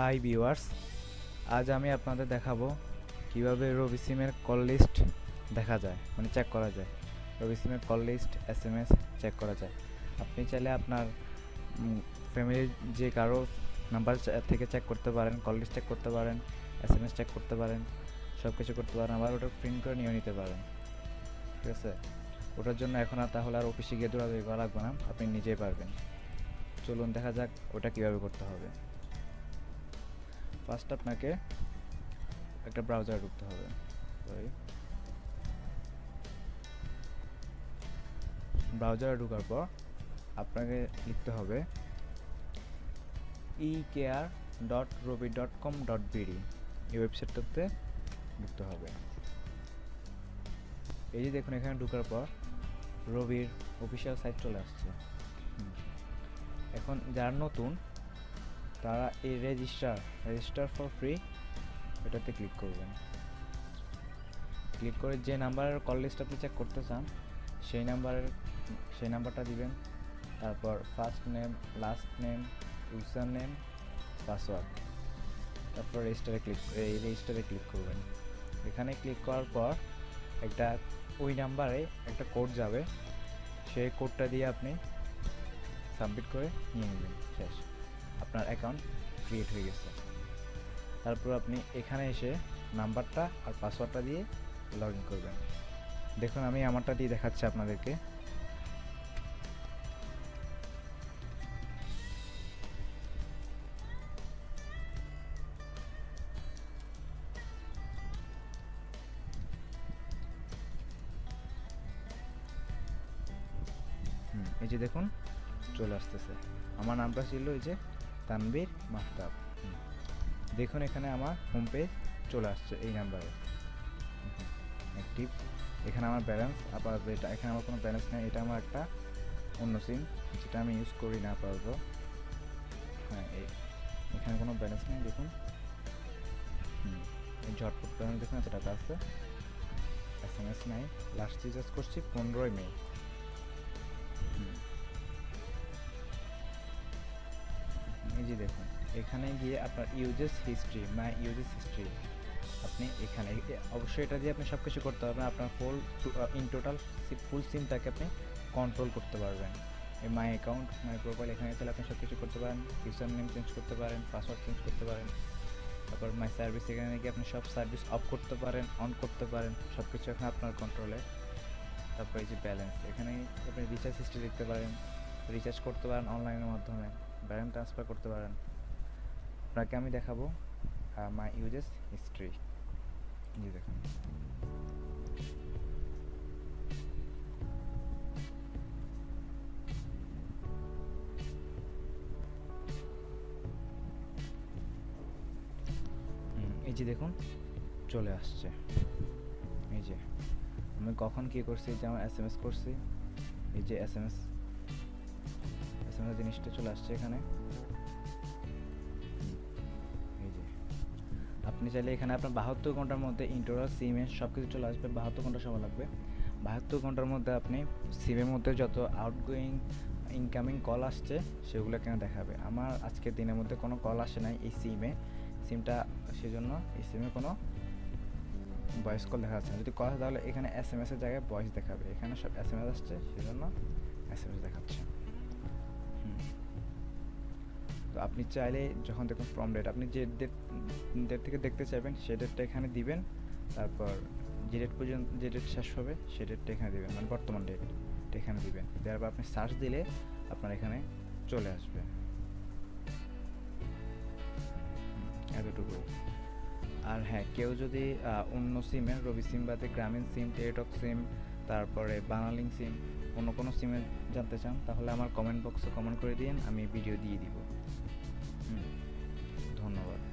Hi viewers, আজ আমি আপনাদের দেখাবো কীভাবে রবি সিমের কল লিস্ট দেখা যায় মানে চেক করা যায়। রবি সিমের call list S M S check করা যায়। আপনি চাইলে আপনার ফ্যামিলির যে কারও নাম্বার থেকে চেক করতে পারেন কল লিস্ট চেক করতে পারেন এস এম এস চেক করতে পারেন সব কিছু করতে পারেন, আবার ওটা প্রিন্ট করে নিয়ে নিতে পারেন। ঠিক আছে? ওটার জন্য এখন আর তাহলে আর অফিসে গিয়ে দৌড়াদৌড়ি করা লাগবে না, আপনি নিজেই পারবেন। চলুন দেখা যাক ওটা কীভাবে করতে হবে। ফার্স্ট আপনাকে একটা ব্রাউজার ঢুকতে হবে। ব্রাউজারে ঢোকার পর আপনাকে লিখতে হবে e care dot Robi dot com dot BD এই ওয়েবসাইটটাতে ঢুকতে হবে। এই যে দেখুন, এখানে ঢোকার পর রবির অফিসিয়াল সাইট চলে আসছে। এখন যারা নতুন তারা এই রেজিস্টার রেজিস্টার ফর ফ্রি এটাতে ক্লিক করবেন। ক্লিক করে যে নাম্বারের কল লিস্ট আপনি চেক করতে চান, সেই নাম্বারের সেই নাম্বারটা দিবেন। তারপর first name last name user name password তারপর রেজিস্টারে ক্লিক এই রেজিস্টারে ক্লিক করবেন। এখানে ক্লিক করার পর একটা, ওই নাম্বারে একটা কোড যাবে। সেই কোডটা দিয়ে আপনি সাবমিট করে নিয়ে নেবেন, শেষ। আপনার অ্যাকাউন্ট ক্রিয়েট হয়ে গেছে। তারপর আপনি এখানে এসে নাম্বারটা আর পাসওয়ার্ডটা দিয়ে লগ ইন করবেন। দেখুন, আমি আমারটা দিয়ে দেখাচ্ছি আপনাদেরকে। এই যে দেখুন, চলে আসতেছে। আমার নামটা ছিল এই যে তানবীর মাহতাব। দেখুন এখানে আমার হোম পেজ চলে আসছে এই নাম্বারে অ্যাক্টিভ এখানে আমার ব্যালেন্স আপাতত এটা, এখানে আমার কোনো ব্যালেন্স নেই, এটা আমার একটা অন্য সিম যেটা আমি ইউজ করি না আপাতত। হ্যাঁ এই এখানে কোনো ব্যালেন্স নেই, দেখুন। এই ঝটপট ব্যালেন্স দেখুন এত টাকা আছে এস এম এস নাই। লাস্ট রিচার্জ করছি পনেরোই মে। যে দেখুন। এখানে গিয়ে আপনার usage history my usage history আপনি এখানে অবশ্যই এটা দিয়ে আপনি সব কিছু করতে পারবেন। আপনার ফুল ইন টোটাল ফুল সিমটাকে আপনি কন্ট্রোল করতে পারবেন। মাই অ্যাকাউন্ট মাই প্রোফাইল এখানে তাহলে আপনি সব কিছু করতে পারেন। ইউজার নেম চেঞ্জ করতে পারেন পাসওয়ার্ড চেঞ্জ করতে পারেন। তারপর মাই সার্ভিস এখানে গিয়ে আপনি সব সার্ভিস অফ করতে পারেন অন করতে পারেন। সব কিছু এখন আপনার কন্ট্রোলে তারপর এই যে ব্যালেন্স এখানে আপনি রিচার্জ হিস্ট্রি দেখতে পারেন। রিচার্জ করতে পারেন অনলাইনের মাধ্যমে। ব্যালেন্স ট্রান্সফার করতে পারেন। আপনাকে আমি দেখাবো মাই ইউজেস হিস্ট্রি দেখুন। এই যে দেখুন, চলে আসছে। এই যে, আমি কখন কি করছি যে আমার এস এম এস করছি, এই যে এস এম এস এস জিনিসটা চলে আসছে এখানে। আপনি চাইলে এখানে আপনার বাহাত্তর ঘণ্টার মধ্যে ইন্টোরাল সিমে সব কিছু চলে আসবে। বাহাত্তর ঘণ্টা সময় লাগবে। বাহাত্তর ঘণ্টার মধ্যে আপনি সিমের মধ্যে যত আউটগোয়িং ইনকামিং কল আসছে, সেগুলো কেন দেখাবে? আমার আজকের দিনের মধ্যে কোনো কল আসে নাই এই সিমে সিমটা সেজন্য এই সিমে কোনো ভয়েস কল দেখা যাচ্ছে না। যদি কল তাহলে এখানে এস এম এসের জায়গায় ভয়েস দেখাবে। এখানে সব এস এম এস আসছে, সেজন্য এস এম এস দেখাচ্ছে। আপনি চাইলে যখন দেখুন ফ্রম ডেট আপনি যে ডেট ডেট থেকে দেখতে চাইবেন, সে ডেটটা এখানে দিবেন। তারপর যে ডেট পর্যন্ত, যে ডেট শেষ হবে, সে ডেটটা এখানে দিবেন মানে বর্তমান ডেট এখানে দিবেন। তারপর আপনি সার্চ দিলে আপনার এখানে চলে আসবে। এতটুকু আর হ্যাঁ কেউ যদি অন্য সিমে রবি সিম বাদে গ্রামীণ সিম টেলিটক সিম তারপরে বাংলালিঙ্ক সিম অন্য কোনো সিমে জানতে চান, তাহলে আমার কমেন্ট বক্সে কমেন্ট করে দিন, আমি ভিডিও দিয়ে দিব। ধন্যবাদ।